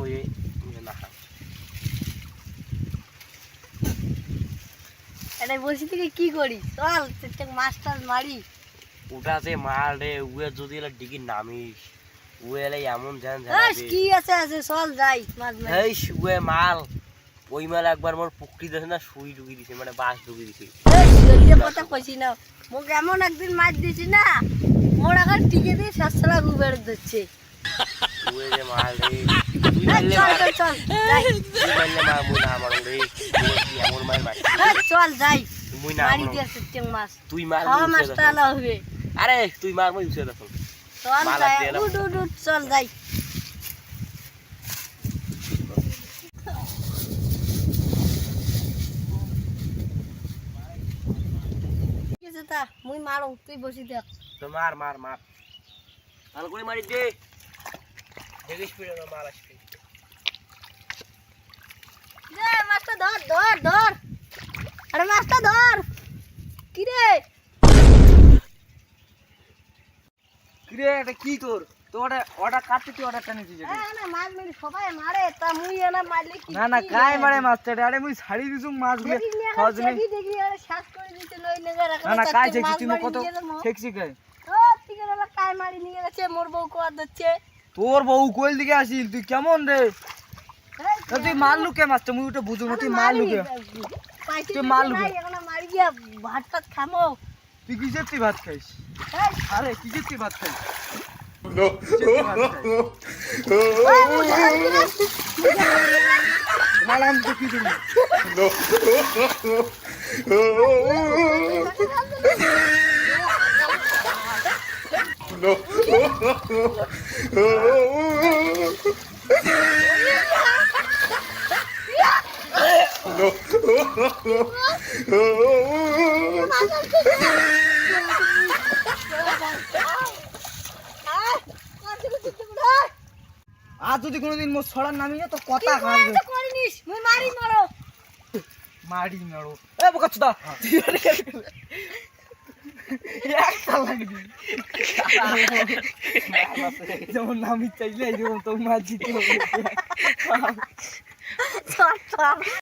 মুই এটা বসে থেকে কি করি? চল মাছ টাছ মারি। ওটা যে মাল রে উয়ে যদি ডিগি নামিস। উয়ে এমন জান কি আছে আছে চল যাই মাছ এই উয়ে মাল। ওই মাল একবার মোর পুকুরি না সুই দিছে মানে বাস ঢুকি দিছে। এই কথা কইছি না মোক এমন একদিন মাছ দিছি না মোর এখন টিকে দিয়ে সাতশোলা গুবের মারলে চল যাই। তুই মার মাছটা হবে। আরে তুই মার মুই চল যাই। তা মুই মারো তুই বসি দেখ। তো মার মার মার। ভালো করে মারি দে। দেখিস পিড়ে না মার আসবে দে মাছটা ধর ধর ধর। আরে মাছটা ধর। কিরে? কিরে এটা কি তোর? তো ওটা ওটা কাটতে তুই ওটা টানে দিছিস এ, না মাছ মেরে সবাই মারে তা মুই এনা মারলে কি না না কাই মারে মাছটা আরে মুই ছাড়ি দিছু মাছগুলো দেখি নি খাওয়া দেখি দেখি আরে শ্বাস করে দিতে লই নেগে রাখা না না কাই ঠেকছি তুই কত ঠেকছি কাই ও ঠিক আছে কাই মারি নিয়ে গেছে মোর বউ কোয়া দিচ্ছে তোর বউ কোয়েল দিকে আসিল তুই কেমন রে? তুই মারলু কে মাছটা মুই ওটা বুঝু না তুই মারলু কে মারি, তুই এখন মারি গিয়া ভাত খামো। তুই তুই ভাত খাইস? আরে তুই ভাত খাইস? No. ওই, মুই ধর দিলে। মালাম তো কি দিবি No. No. আর যদি কোনোদিন মো ছড়ার নামি তো কি কথা খাবে তো করিনিস মুই মারি মারো। মারি মারো। এ বোকা চুদা একটা লাগবি। যেমন নামি চাইলে এরকম তো মার জিতে হবে